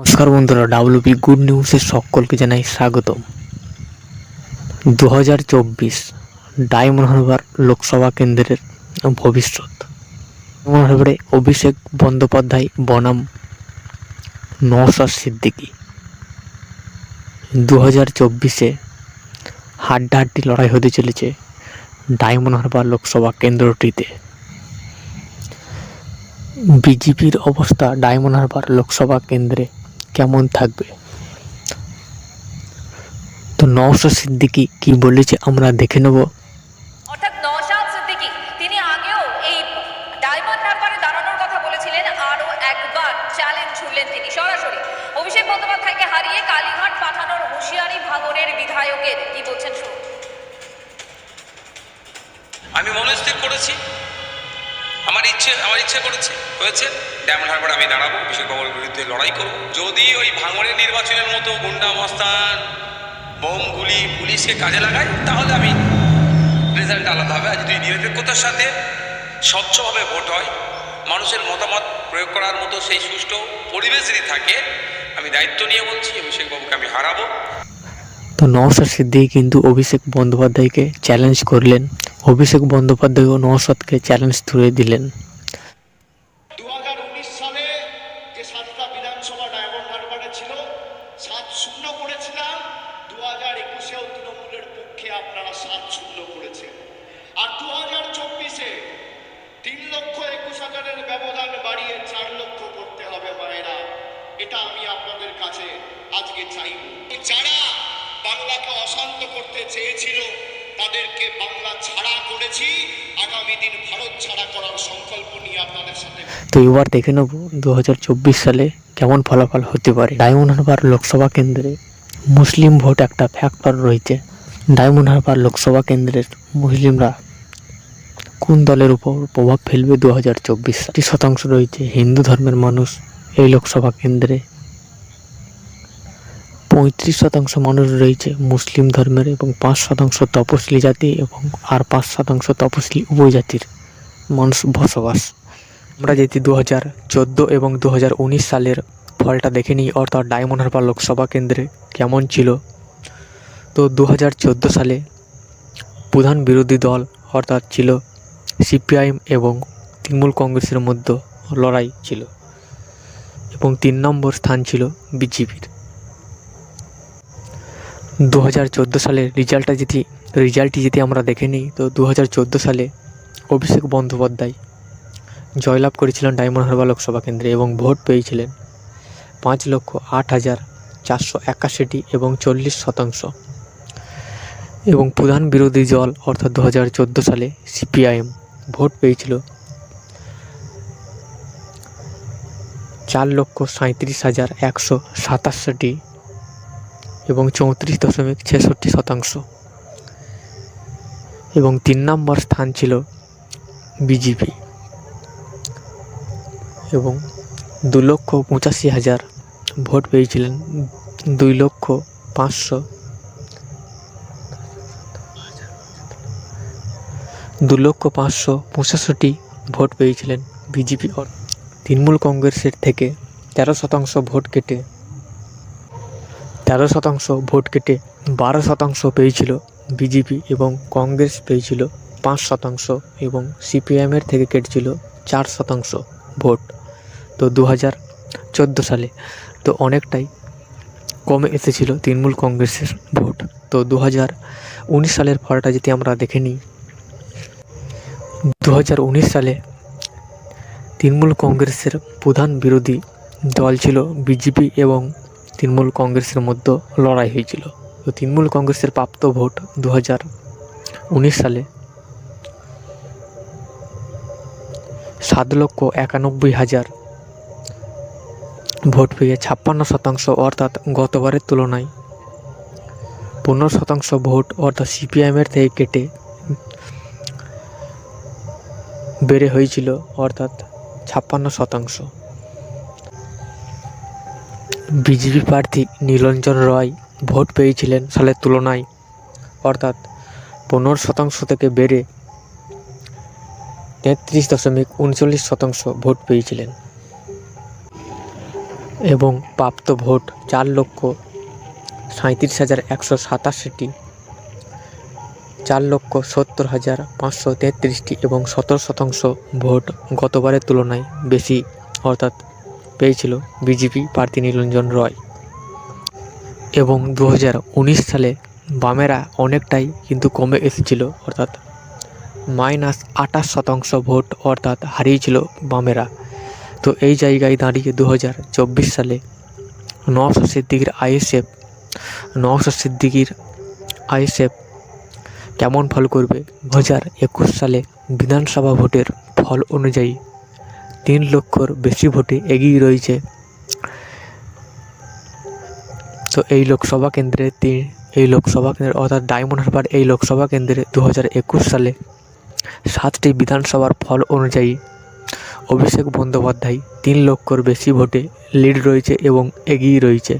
নমস্কার বন্ধুরা WP good নিউজের সকলকে জানাই স্বাগতম। দু হাজার চব্বিশ ডায়মন্ড হারবার লোকসভা কেন্দ্রের ভবিষ্যৎ। ডায়মন্ড হারবারে অভিষেক বন্দ্যোপাধ্যায় বনাম নওশাদ সিদ্দিকি। দু হাজার চব্বিশে হাড্ডাহাড্ডি লড়াই হতে চলেছে ডায়মন্ড হারবার লোকসভা কেন্দ্রটিতে। বিজেপির অবস্থা ডায়মন্ড হারবার লোকসভা কেন্দ্রে কেমন থাকবে? তো নওশাদ সিদ্দিকী কি বলেছে আমরা দেখে নেব। অর্থাৎ নওশাদ সিদ্দিকী তিনি আগেও এই ডায়মন্ড দাঁড়ানোর কথা বলেছিলেন আরও একবার চ্যালেঞ্জ ছুড়লেন তিনি সরাসরি। অভিষেক বন্দ্যোপাধ্যায়কে হারিয়ে কালীঘাট পাঠানোর হুঁশিয়ারি ভাঙনের বিধায়কের কি বলছেন শুনুন। আমি মনস্থির করেছি আমার ইচ্ছে আমার ইচ্ছে করেছে, হয়েছে। ডায়মন্ড হারবার আমি দাঁড়াবো অভিষেক বাবুর বিরুদ্ধে লড়াই করব। যদি ওই ভাঙড়ের নির্বাচনের মতো গুন্ডা, মস্তান, বোম গুলি পুলিশকে কাজে লাগায়, তাহলে আমি রেজাল্ট আলাদা হবে। আর যদি নিরপেক্ষতার সাথে স্বচ্ছভাবে ভোট হয়, মানুষের মতামত প্রয়োগ করার মতো সেই সুষ্ঠু পরিবেশ যদি থাকে, আমি দায়িত্ব নিয়ে বলছি, অভিষেক বাবুকে আমি হারাবো। তো নওশাদ সিদ্দিকী কিন্তু অভিষেক বন্দ্যোপাধ্যায়কে চ্যালেঞ্জ করলেন। অভিষেক বন্দ্যোপাধ্যায়ও নওশাদকে চ্যালেঞ্জ তুলে দিলেন। এটা আমি আপনাদের কাছে আজকে যারা বাংলাকে অশান্ত করতে চেয়েছিল তাদেরকে বাংলা ছাড়া করেছি, আগামী দিন ভারত ছাড়া করার সংকল্প নিয়ে আপনাদের সাথে তো এবার দেখে নেব দু হাজার চব্বিশ সালে কেমন ফলাফল হতে পারে। ডায়মন্ড হারবার লোকসভা কেন্দ্রে মুসলিম ভোট একটা ফ্যাক্টর রয়েছে। ডায়মন্ড হারবার লোকসভা কেন্দ্রের মুসলিমরা কোন দলের উপর প্রভাব ফেলবে দু হাজার চব্বিশ শতাংশ রয়েছে হিন্দু ধর্মের মানুষ এই লোকসভা কেন্দ্রে। পঁয়ত্রিশ শতাংশ মানুষ রয়েছে মুসলিম ধর্মের এবং পাঁচ শতাংশ তপশিলি জাতি এবং আর পাঁচ শতাংশ তপশিলি উপজাতির মানুষ বসবাস। আমরা যেটি দু হাজার চোদ্দ এবং দু হাজার উনিশ সালের ফলটা দেখে নিই, অর্থাৎ ডায়মন্ড হারবার লোকসভা কেন্দ্রে কেমন ছিল। তো দু হাজার চোদ্দ সালে প্রধান বিরোধী দল অর্থাৎ ছিল সিপিআইএম এবং তৃণমূল কংগ্রেসের মধ্যে লড়াই ছিল এবং তিন নম্বর স্থান ছিল বিজেপির। দু হাজার চোদ্দ সালের রেজাল্টটা যদি রেজাল্টটি যদি আমরা দেখে নিই তো দু হাজার চোদ্দ সালে অভিষেক বন্দ্যোপাধ্যায় জয়লাভ করেছিলেন ডায়মন্ড হারবার লোকসভা কেন্দ্রে এবং ভোট পেয়েছিলেন পাঁচ লক্ষ আট হাজার চারশো একাশিটি এবং চল্লিশ শতাংশ। এবং প্রধান বিরোধী দল অর্থাৎ দু হাজার চোদ্দ সালে সিপিআইএম ভোট পেয়েছিল চার লক্ষ সাঁত্রিশ হাজার একশো সাতাশটি এবং চৌত্রিশ দশমিক ছেষট্টি শতাংশ। এবং তিন নম্বর স্থান ছিল বিজেপি এবং দু লক্ষ পঁচাশি হাজার ভোট পেয়েছিলেন দুই লক্ষ পাঁচশো। দু লক্ষ পাঁচশো পঁচাশিটি ভোট পেয়েছিলেন বিজেপি তৃণমূল কংগ্রেসের থেকে তেরো শতাংশ ভোট কেটে তেরো শতাংশ ভোট কেটে বারো শতাংশ পেয়েছিল বিজেপি এবং কংগ্রেস পেয়েছিল পাঁচ শতাংশ এবং সিপিএমের থেকে কেটেছিল চার শতাংশ ভোট। তো দু হাজার চোদ্দ সালে তো অনেকটাই কমে এসেছিল তৃণমূল কংগ্রেসের ভোট। তো দু হাজার উনিশ সালের ফলটা যদি আমরা দেখে নিই দু হাজার উনিশ সালে তৃণমূল কংগ্রেসের প্রধান বিরোধী দল ছিল বিজেপি এবং তৃণমূল কংগ্রেসের মধ্যে লড়াই হয়েছিল। তো তৃণমূল কংগ্রেসের প্রাপ্ত ভোট দু উনিশ সালে। সাত লক্ষ একানব্বই হাজার ভোট পেয়ে ছাপ্পান্ন শতাংশ অর্থাৎ গতবারের তুলনায় পনেরো শতাংশ ভোট অর্থাৎ সিপিআইএমের থেকে কেটে বেড়ে হয়েছিল অর্থাৎ ছাপ্পান্ন শতাংশ। বিজেপি প্রার্থী নীলঞ্জন রয় ভোট পেয়েছিলেন সালের তুলনায়। অর্থাৎ পনেরো শতাংশ থেকে বেড়ে তেত্রিশ দশমিক উনচল্লিশ শতাংশ ভোট পেয়েছিলেন। এবং প্রাপ্ত ভোট চার লক্ষ সাঁত্রিশ হাজার একশো সাতাশিটি, চার লক্ষ সত্তর হাজার পাঁচশো তেত্রিশটি এবং সতেরো শতাংশ ভোট গতবারের তুলনায় বেশি। অর্থাৎ পেয়েছিল বিজেপি প্রার্থী নীলঞ্জন রয়। এবং দু হাজার উনিশ সালে বামেরা অনেকটাই কিন্তু কমে এসেছিল, অর্থাৎ মাইনাস আঠাশ শতাংশ ভোট অর্থাৎ হারিয়েছিল বামেরা। তো এই জায়গায় দাঁড়িয়ে দু হাজার চব্বিশ সালে নওশাদ সিদ্দিকির আইএসএফ নওশাদ সিদ্দিকির আইএসএফ কেমন ফল করবে? দু হাজার একুশ সালে বিধানসভা ভোটের ফল অনুযায়ী তিন লক্ষর বেশি ভোটে এগিয়ে রয়েছে। তো এই লোকসভা কেন্দ্রে তিন, এই লোকসভা কেন্দ্রে অর্থাৎ ডায়মন্ড হারবার এই লোকসভা কেন্দ্রে দু হাজার একুশ সালে সাতটি বিধানসভার ফল অনুযায়ী অভিষেক বন্দ্যোপাধ্যায় তিন লক্ষর বেশি ভোটে লিড রয়েছে এবং এগিয়ে রয়েছে।